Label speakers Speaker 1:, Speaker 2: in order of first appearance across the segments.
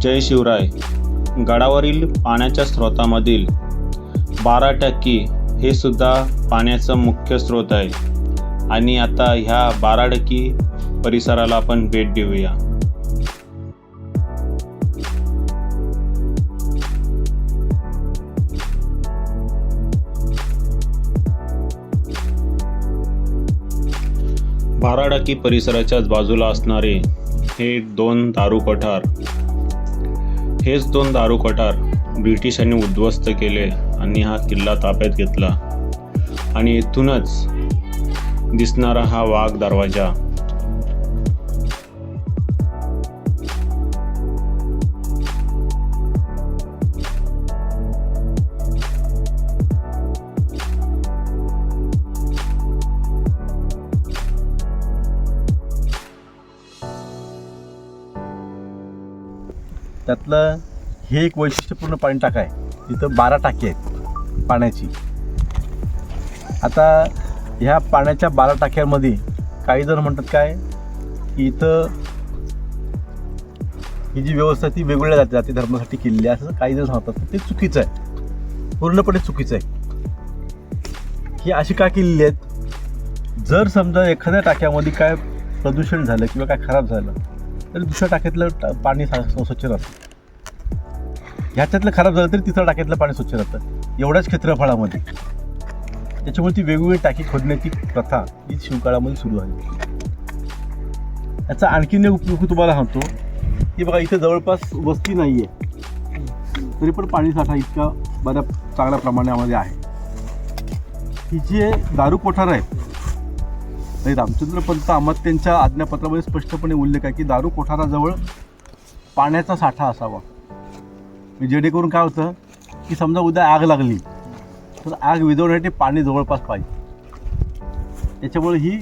Speaker 1: जय शिवराय. गडावरील पाण्याच्या स्रोतामधील बारा टक्के हे सुद्धा पाण्याचं मुख्य स्रोत आहे. आणि आता ह्या बारा टक्के परिसराला आपण भेट देऊया. बाराडकी परिसराच्याच बाजूला असणारे हे दोन दारू पठार हेच दोन दारू कोठार ब्रिटिशांनी उद्ध्वस्त केले आणि हा किल्ला ताब्यात घेतला. आणि इथूनच दिसणारा हा वाघ दरवाजा.
Speaker 2: त्यातलं हे एक वैशिष्ट्यपूर्ण पाणी टाका आहे तिथं बारा टाकी आहेत पाण्याची. आता ह्या पाण्याच्या बारा टाक्यांमध्ये काही जण म्हणतात काय की इथं ही जी व्यवस्था ती वेगवेगळ्या जाते जाती धर्मासाठी केलेली आहे. असं काही जण सांगतात. ते चुकीचं आहे. पूर्णपणे चुकीचं आहे. ही अशी का केलेली आहेत? जर समजा एखाद्या टाक्यामध्ये काय प्रदूषण झालं किंवा काय खराब झालं तर दुसऱ्या टाक्यातलं पाणी सा- स्वच्छ राहतं. ह्याच्यातलं खराब झालं तरी तिसऱ्या टाक्यातलं पाणी स्वच्छ राहतं. एवढ्याच क्षेत्रफळामध्ये. त्याच्यामुळे ती वेगवेगळी टाकी खोदण्याची प्रथा ही शिवकाळामध्ये सुरू आहे याचा आणखीन एक उपयोग तुम्हाला सांगतो. की बघा इथे जवळपास वस्ती नाही आहे तरी पण पाणी साठा इतका बऱ्या चांगल्या प्रमाणामध्ये आहे. ही जे दारू कोठार आहेत आणि रामचंद्र पंत आम्हाला त्यांच्या आज्ञापत्रामध्ये स्पष्टपणे उल्लेख आहे की दारू कोठाराजवळ पाण्याचा साठा असावा. म्हणजे जेणेकरून काय होतं की समजा उद्या आग लागली तर आग विझवण्यासाठी पाणी जवळपास पाहिजे. त्याच्यामुळे ही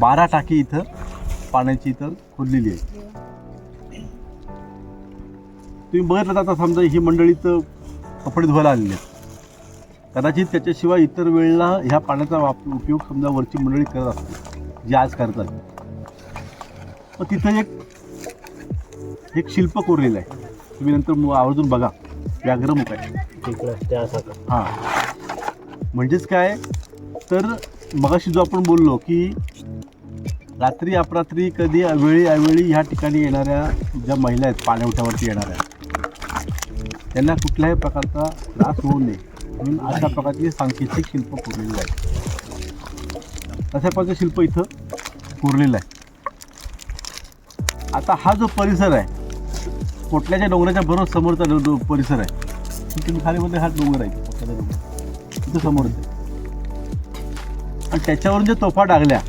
Speaker 2: बारा टाकी इथं पाण्याची इथं खोदलेली आहे. तुम्ही बघितलं आता समजा ही मंडळी कपडे धुवायला आलेली आहेत. कदाचित त्याच्याशिवाय इतर वेळेला ह्या पाण्याचा वाप उपयोग समजा वरची मंडळी करत असते जी आज करतात मग तिथं एक एक शिल्प कोरलेलं आहे. तुम्ही नंतर मग आवर्जून बघा. व्याघ्रमुख आहे. हां. म्हणजेच काय? तर मगाशी जो आपण बोललो की रात्री अपरात्री कधी अवेळी अवेळी ह्या ठिकाणी येणाऱ्या ज्या महिला आहेत पाण्याउठावरती येणाऱ्या त्यांना कुठल्याही प्रकारचा त्रास होऊ नये. म्हणून अशा प्रकारचे सांकेतिक शिल्प कोरलेली आहे अशा प्रकारचं शिल्प इथं कोरलेलं आहे. आता हा जो परिसर आहे पोटल्याच्या डोंगराच्या बरोबर समोरचा डो- परिसर आहे तिथून खालीमध्ये हा डोंगर आहे. पोटल्याचा डोंगर. तिथं समोर आहे. आणि त्याच्यावरून ज्या तोफा टाकल्या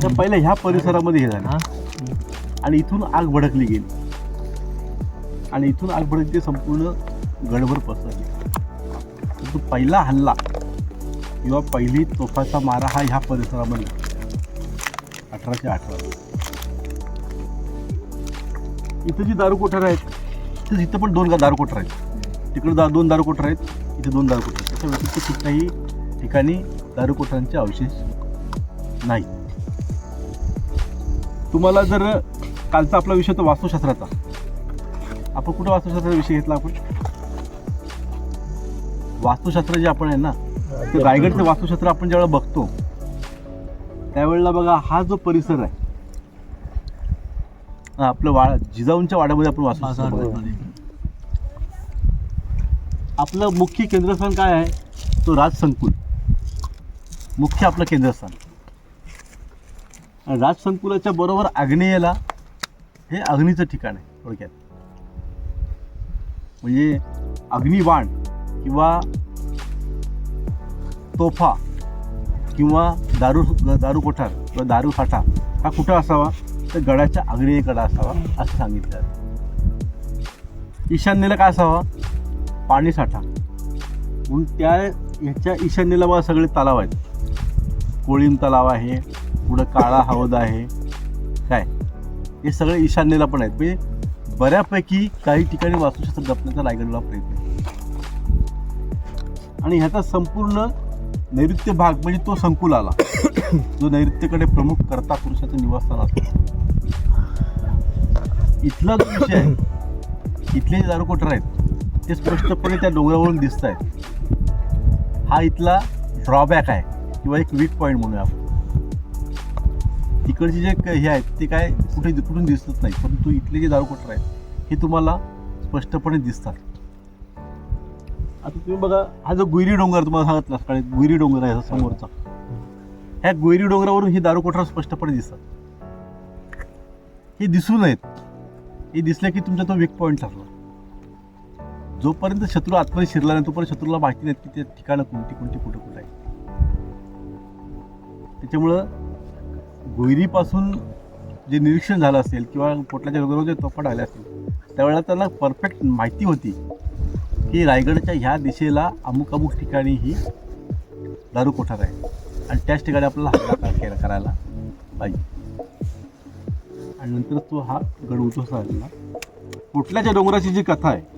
Speaker 2: त्या पहिल्या ह्या परिसरामध्ये हे झालं आणि इथून आग भडकली गेली. आणि इथून आग भडकली संपूर्ण गडभर पसरली. तो पहिला हल्ला किंवा पहिली तोफाचा मारा हा ह्या परिसरामध्ये. अठराशे अठरा इथं जी दारू कोठार आहेत तर इथं पण दोन दारू कोठार आहेत. तिकडे दा दोन दारू कोठार आहेत इथे दोन दारू कोठार आहेत. त्याच्या व्यतिरिक्त कुठल्याही ठिकाणी दारू कोठारांचे अवशेष नाही. तुम्हाला जर कालचा आपला विषय तो वास्तुशास्त्राचा. आपण कुठं वास्तुशास्त्राचा विषय घेतला आपण? वास्तुशास्त्र जे आपण आहे ना ते रायगडचं वास्तुशास्त्र आपण ज्यावेळेला बघतो त्यावेळेला बघा हा जो परिसर आहे आपलं वाडा जिजाऊंच्या वाड्यामध्ये आपण वास्तुशास्त्र. आपलं मुख्य केंद्रस्थान काय आहे? तो राजसंकुल. मुख्य आपलं केंद्रस्थान. राजसंकुलाच्या बरोबर आग्नेयला हे अग्नीचं ठिकाण आहे थोडक्यात. म्हणजे अग्निबाण किंवा तोफा किंवा दारू दारू कोठार किंवा दारू साठा हा कुठं असावा? तर गडाच्या आग्नेयकडे असावा असं सांगितलं. ईशान्येला काय असावा? पाणी साठा. म्हणून त्या ह्याच्या ईशान्येला बघा सगळे तलाव आहेत. कोळीम तलाव आहे पुढं काळा हौद आहे. काय? हे सगळे ईशान्येला पण आहेत. म्हणजे बऱ्यापैकी काही ठिकाणी वास्तुशास्त्र जपण्याचा रायगडला प्रयत्न आणि ह्याचा संपूर्ण नैऋत्य भाग म्हणजे तो संकुल आला. जो नैऋत्येकडे प्रमुख कर्ता पुरुषाचं निवासस्थान असतो. इथला जो विषय आहे इथले जे दारुकोटर आहेत ते स्पष्टपणे त्या डोंगरावरून दिसत आहेत. हा इथला ड्रॉबॅक आहे किंवा एक वीक पॉईंट म्हणूया आपण. तिकडचे जे हे आहेत ते काय कुठे कुठून दिसत नाही परंतु इथले जे दारुकोटर आहेत हे तुम्हाला स्पष्टपणे दिसतात. आता तुम्ही बघा हा जो गुईरी डोंगर तुम्हाला सांगितलं सकाळी गुईरी डोंगर आहे हा समोरचा. ह्या गुईरी डोंगरावरून ही दारू कोठरा स्पष्टपणे दिसतात. हे दिसू नयेत हे दिसले की तुमचा तो वीक पॉईंट ठरला जोपर्यंत शत्रू आतमध्ये शिरला नाही तोपर्यंत शत्रूला माहिती नाहीत की ते ठिकाणं कोणती कोणती कुठं कुठं आहे. त्याच्यामुळं गोयरीपासून जे निरीक्षण झालं असेल किंवा पोटल्याच्या डोंगरावर जे तोफा आले असतील त्यावेळेला त्यांना परफेक्ट माहिती होती. की रायगडच्या ह्या दिशेला अमुक अमुक ठिकाणी ही दारू कोठार आहे. आणि त्याच ठिकाणी आपल्याला हल्ला केला करायला पाहिजे. आणि नंतर तो हा गड उद्ध्वस्त झालेला पोटल्याच्या डोंगराची जी कथा आहे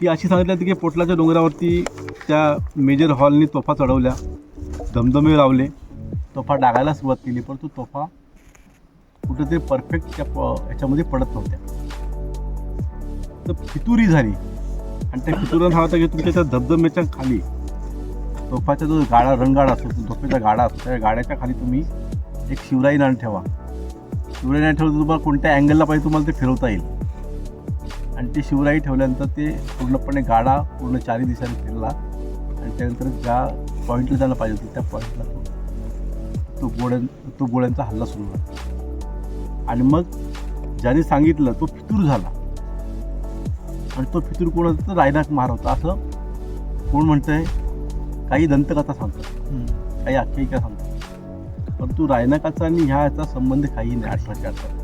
Speaker 2: ती अशी सांगितली जाते की पोटलाच्या डोंगरावरती त्या मेजर हॉलनी तोफा चढवल्या धमधमे लावले. तोफा डागायला सुरुवात केली परंतु तोफा कुठेतरी परफेक्ट त्या याच्यामध्ये पडत नव्हत्या. तर फितुरी झाली. आणि त्या फितुरीला सांगता की तुमच्या त्या धबधब्याच्या खाली. तोफाचा जो गाडा रंगाडा असतो तो झोपेचा गाडा असतो. त्या गाड्याच्या खाली तुम्ही एक शिवराई नाण ठेवा. शिवराई नाण ठेवलं तर तुम्हाला कोणत्या अँगलला पाहिजे तुम्हाला ते फिरवता येईल. आणि ते शिवराई ठेवल्यानंतर ते पूर्णपणे गाडा पूर्ण चारी दिशाने फिरला. आणि त्यानंतर ज्या पॉईंटला जायला पाहिजे होतं त्या पॉईंटला तो तो गोळ्यां तो गोळ्यांचा हल्ला सुरू झाला. आणि मग ज्याने सांगितलं तो फितूर झाला. आणि तो फितूर कोण होता तर रायनाथ महार होता. असं कोण म्हणतंय? काही दंतकथा सांगतात. काही आख्यायिका सांगतात. परंतु रायनाकाचा आणि ह्या याचा संबंध काही नाही. अठराशे अठरा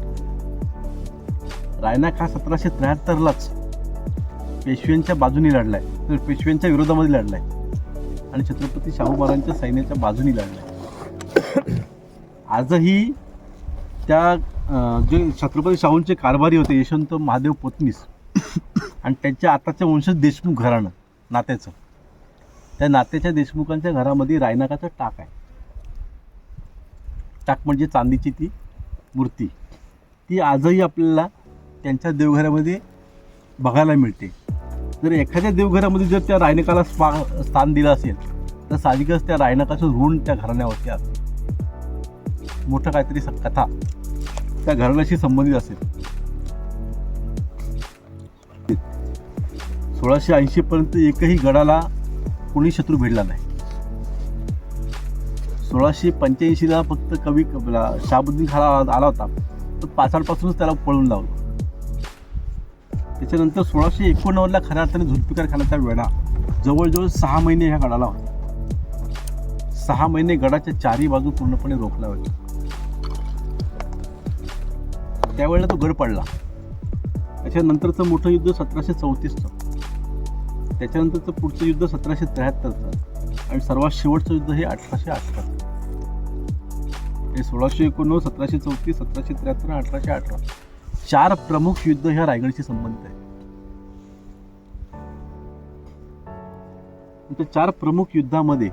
Speaker 2: रायनाक हा सतराशे त्र्याहत्तरलाच पेशव्यांच्या बाजूनी लढलाय. तर पेशव्यांच्या विरोधामध्ये लढलाय. आणि छत्रपती शाहू महाराजांच्या सैन्याच्या बाजूनी लढलाय. आजही त्या जे छत्रपती शाहूंचे कारभारी होते यशवंत महादेव पोतनीस आणि त्यांच्या आताच्या वंशज देशमुख घराणं नात्याचं. त्या नात्याच्या देशमुखांच्या घरामध्ये रायनाकाचा टाक आहे. टाक म्हणजे चांदीची ती मूर्ती. ती आजही आपल्याला त्यांच्या देवघरामध्ये बघायला मिळते. जर एखाद्या देवघरामध्ये जर त्या रायनकाला स्पा स्थान दिलं असेल तर साहजिकच त्या रायनकाचं ऋण त्या घराण्यावरती असते मोठं काहीतरी कथा त्या घराण्याशी संबंधित असेल. सोळाशे ऐंशीपर्यंत एकही गडाला कोणी शत्रू भिडला नाही. सोळाशे पंच्याऐंशीला फक्त कवी शाबुद्दीन खाला आला होता. तर पाचाडपासूनच त्याला पळून लावलं. त्याच्यानंतर सोळाशे एकोणनव्वदला खऱ्या अर्थाने झुल्फिकार खानाचा वेढा जवळजवळ सहा महिने ह्या गडाला होता सहा महिने गडाच्या चारी बाजू पूर्णपणे रोखला होता त्यावेळेला तो गड पडला. त्याच्यानंतरचं मोठं युद्ध सतराशे चौतीसचं. त्याच्यानंतरचं पुढचं युद्ध सतराशे त्र्याहत्तरचं. आणि सर्वात शेवटचं युद्ध हे अठराशे अठरा. हे सोळाशे एकोणनव्वद सतराशे चौतीस सतराशे त्र्याहत्तर अठराशे अठरा. चार प्रमुख युद्ध ह्या रायगडशी संबंधित आहे त्या चार प्रमुख युद्धामध्ये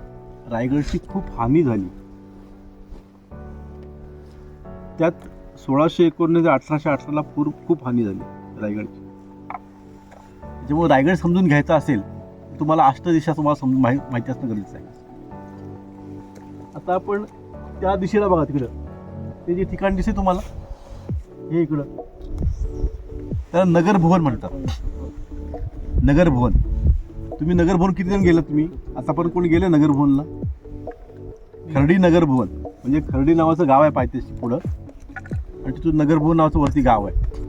Speaker 2: रायगडची खूप हानी झाली. त्यात सोळाशे एकोणनव्वद अठराशे अठराला पूर खूप हानी झाली रायगडची. जेव्हा रायगड समजून घ्यायचा असेल तर तुम्हाला अष्टदिशा तुम्हाला समजून माहि माहिती असणं गरजेचं आहे. आता आपण त्या दिशेला बघा तिकडं. ते जे ठिकाण दिसे तुम्हाला हे इकडं. त्याला नगरभुवन म्हणतात. नगरभुवन. तुम्ही नगरभुवन किती जण गेलात तुम्ही? आतापर्यंत कोणी गेले नगरभुवनला? खर्डी नगरभुवन. म्हणजे खर्डी नावाचं गाव आहे पायथ्याशी पुढं. आणि तिथून नगरभुवन नावाचं वरती गाव आहे.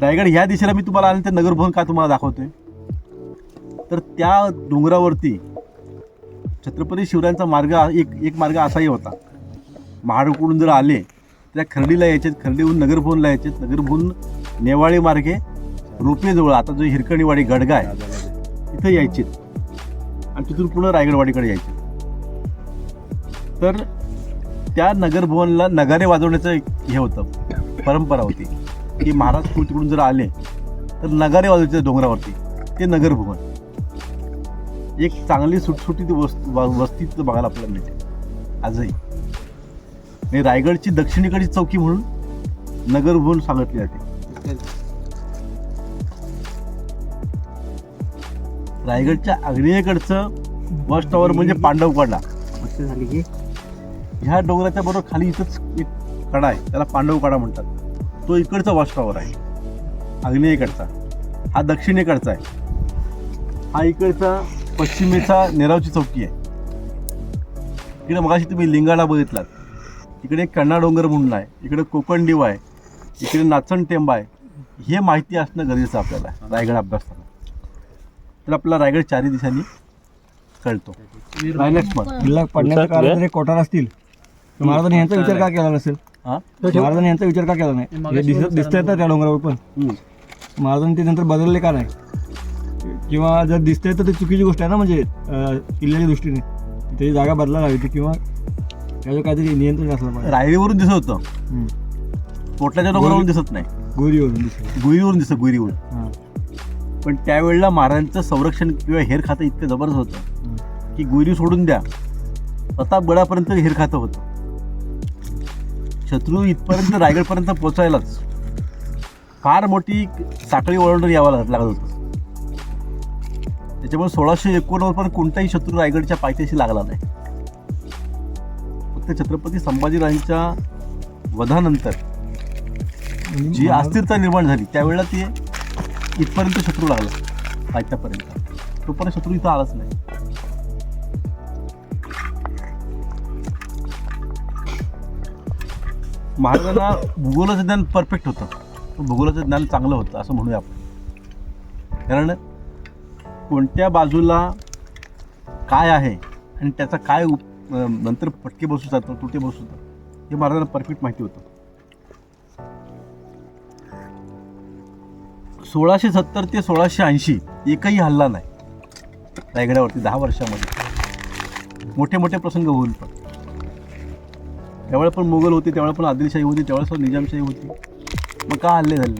Speaker 2: रायगड ह्या दिशेला मी तुम्हाला आले तर नगरभवन का तुम्हाला दाखवतोय? तर त्या डोंगरावरती छत्रपती शिवरायांचा मार्ग एक एक मार्ग असाही होता. महाडकडून जर आले तर त्या खर्डीला यायचे खर्डीहून नगरभवनला यायचे नगरभवन नेवाळी मार्गे रोपेजवळ आता जो हिरकणीवाडी गडगा आहे तिथं यायचे आणि तिथून पुन्हा रायगडवाडीकडे यायचे तर त्या नगरभवनला नगारे वाजवण्याचं एक हे होतं परंपरा होती. की महाराज कुल तिकडून जर आले तर नगारे वाजवायचे डोंगरावरती ते नगरभुवन एक चांगली सुटसुटीत वस्त व- वस्ती तिथं बघायला आपल्याला मिळते. आजही. आणि रायगडची दक्षिणेकडची चौकी म्हणून नगर म्हणून सांगितली जाते. रायगडच्या आग्नेयेकडचं वॉच टॉवर म्हणजे पांडवकडा
Speaker 3: मस्त झाली की.
Speaker 2: ह्या डोंगराच्या बरोबर खाली इथंच एक कडा आहे त्याला पांडवकडा म्हणतात. तो इकडचा वॉच टॉवर आहे आग्नेयेकडचा हा दक्षिणेकडचा आहे हा इकडचा पश्चिमेचा नेरावची चौकी आहे इकडे मगाशी तुम्ही लिंगाडा बघितलात इकडे एक कण्णा डोंगर म्हणून आहे इकडे कोकण डिव आहे इकडे नाचण टेंब आहे हे माहिती असणं गरजेचं आहे आपल्याला रायगड अभ्यासताना तर आपला रायगड चारही दिशांनी कळतो नेक्स्ट मग
Speaker 3: किल्ला पडण्याचं कारण हे कोठार असतील तर महाराजांनी यांचा विचार का केला नसेल
Speaker 2: हां
Speaker 3: महाराजांनी यांचा विचार का केला नाही? हे दिसत दिसत ना त्या डोंगरावर पण. महाराजांनी ते नंतर बदलले का नाही? किंवा जर दिसतंय तर ते चुकीची गोष्ट आहे ना म्हणजे किल्ल्याच्या दृष्टीने. त्याची जागा बदलायला हवी होती किंवा त्याचं काहीतरी नियंत्रण असलं पाहिजे.
Speaker 2: रायरीवरून दिसत होतं. पोटल्याच्या डोंगरावरून दिसत नाही.
Speaker 3: गोरीवरून दिसत
Speaker 2: गुईवरून दिसत गुईवरून
Speaker 3: हां.
Speaker 2: पण त्यावेळेला महाराजांचं संरक्षण किंवा हेर खातं इतकं जबरदस्त होतं की गुईरी सोडून द्या. प्रतापगडापर्यंत हेर खातं होतं. शत्रू इथपर्यंत रायगडपर्यंत पोचायलाच फार मोठी साखळी ओळंडून यावं लागत होतं. त्याच्यामुळे सोळाशे एकोणवर पण कोणताही शत्रू रायगडच्या पायथ्याशी लागला नाही. फक्त छत्रपती संभाजीराजांच्या वधानंतर जी अस्थिरता निर्माण झाली त्यावेळेला ते इथपर्यंत शत्रू लागला पायथ्यापर्यंत. तोपर्यंत शत्रू इथं आलाच नाही. महाराजांना भूगोलाचं ज्ञान परफेक्ट होतं. भूगोलाचं ज्ञान चांगलं होतं असं म्हणूया आपण. कारण कोणत्या बाजूला काय आहे आणि त्याचा काय उप नंतर पटके बसू जातं तुटे बसू जातात हे महाराजांना परफेक्ट माहिती होतं. सोळाशे सत्तर ते सोळाशे ऐंशी एकही हल्ला नाही. रायगडावरती दहा वर्षामध्ये. मोठे मोठे प्रसंग होईल पण. त्यावेळेला पण मोगल होते त्यावेळेला पण आदिलशाही होती त्यावेळेस पण निजामशाही होती. मग का हल्ले झाले?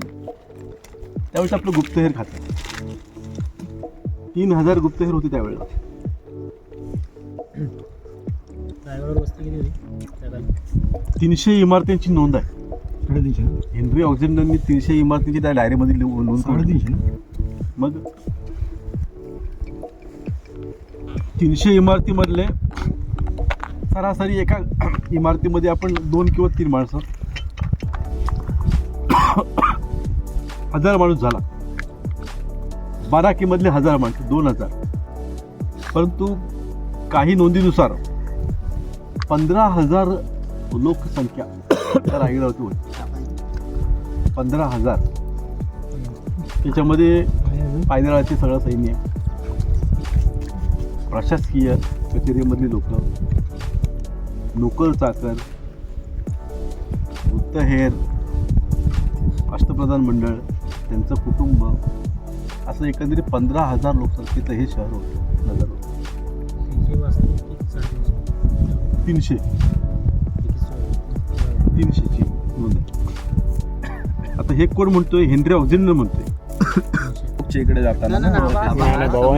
Speaker 2: त्यावेळेस आपलं गुप्तहेर खातं. तीन हजार गुप्तहेर होते त्यावेळेला तीनशे इमारतींची नोंद आहे. हेनरी ऑक्झिंडननी तीनशे इमारतींची त्या डायरीमध्ये लिहून नोंद केली
Speaker 3: साडेतीनशे ना?
Speaker 2: मग तीनशे इमारतीमधले सरासरी एका इमारतीमध्ये आपण दोन किंवा तीन माणसं हजार माणूस झाला. बाराकीमधले हजार माणसं दोन हजार. परंतु काही नोंदीनुसार पंधरा हजार लोकसंख्या त्या रायगडावरती होती. पंधरा हजार. त्याच्यामध्ये पायदळाचे सगळं सैन्य प्रशासकीय कचेरीमधली लोक नोकर चाकर गुप्तहेर अष्टप्रधान मंडळ त्यांचं कुटुंब असं एकंदरीत पंधरा हजार लोकसंख्येचं हे शहर होतं नगर होतं
Speaker 4: तीनशे.
Speaker 2: तीनशेची नोंद. आता हे कोण म्हणतोय हेनरी ऑक्झिंडर म्हणतोय.
Speaker 5: इकडे जाताना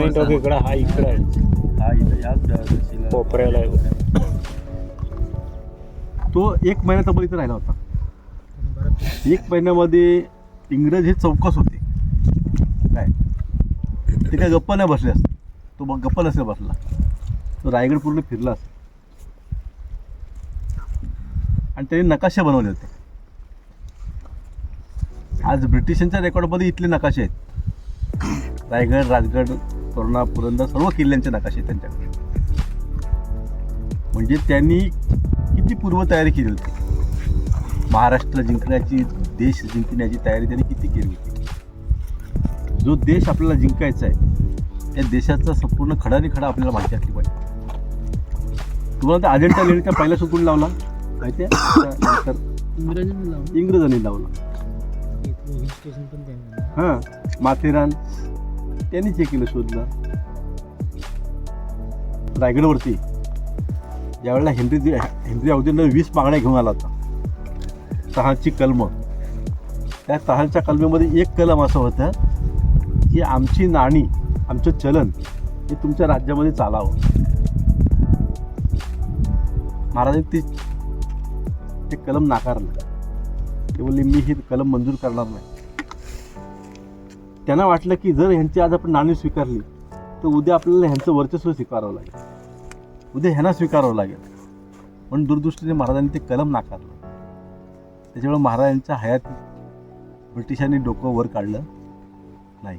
Speaker 1: इकडं हा इकडं आहे
Speaker 5: हा इथं याच
Speaker 1: कोपऱ्याला.
Speaker 2: तो एक महिन्याचा बळी इथं राहिला होता. एक महिन्यामध्ये इंग्रज हे चौकस होते. काय? ते काय गप्पा नाही बसले असते. तो मग गप्पा नसेल बसला. तो रायगड पूर्ण फिरला असेल. आणि त्यांनी नकाशे बनवले होते. आज ब्रिटिशांच्या रेकॉर्डमध्ये इथले नकाशे आहेत. रायगड राजगड तोरणा पुरंदर सर्व किल्ल्यांचे नकाशे आहेत त्यांच्याकडे. म्हणजे त्यांनी किती पूर्वतयारी केली होती? महाराष्ट्र जिंकण्याची देश जिंकण्याची तयारी त्यांनी किती केली होती? जो देश आपल्याला जिंकायचा आहे त्या देशाचा संपूर्ण खडाने खडा आपल्याला माहिती असली पाहिजे. तुम्हाला त्या अजेंडा लेणीचा पहिला सुकून लावला. आहे त्यानंतर
Speaker 4: इंग्रजांनी
Speaker 2: लावला. हां माथेरान. त्यांनी हे केलं शोधलं. रायगडवरती. ज्यावेळेला हेनरी हेनरी अवधीनं वीस मागण्या घेऊन आला होता. तहाची कलम. त्या तहाच्या कलमेमध्ये एक कलम असं होतं की आमची नाणी आमचं चलन हे तुमच्या राज्यामध्ये चालावं. महाराजांनी ते ते कलम नाकारलं. ते बोलले मी हे कलम मंजूर करणार नाही. त्यांना वाटलं की जर ह्यांची आज आपण नाणी स्वीकारली तर उद्या आपल्याला ह्यांचं वर्चस्व स्वीकारावं लागेल. उद्या ह्यांना स्वीकारावं लागेल. पण दूरदृष्टीने महाराजांनी ते कलम नाकारलं. त्याच्यामुळे महाराजांच्या हयात ब्रिटिशांनी डोकं वर काढलं नाही.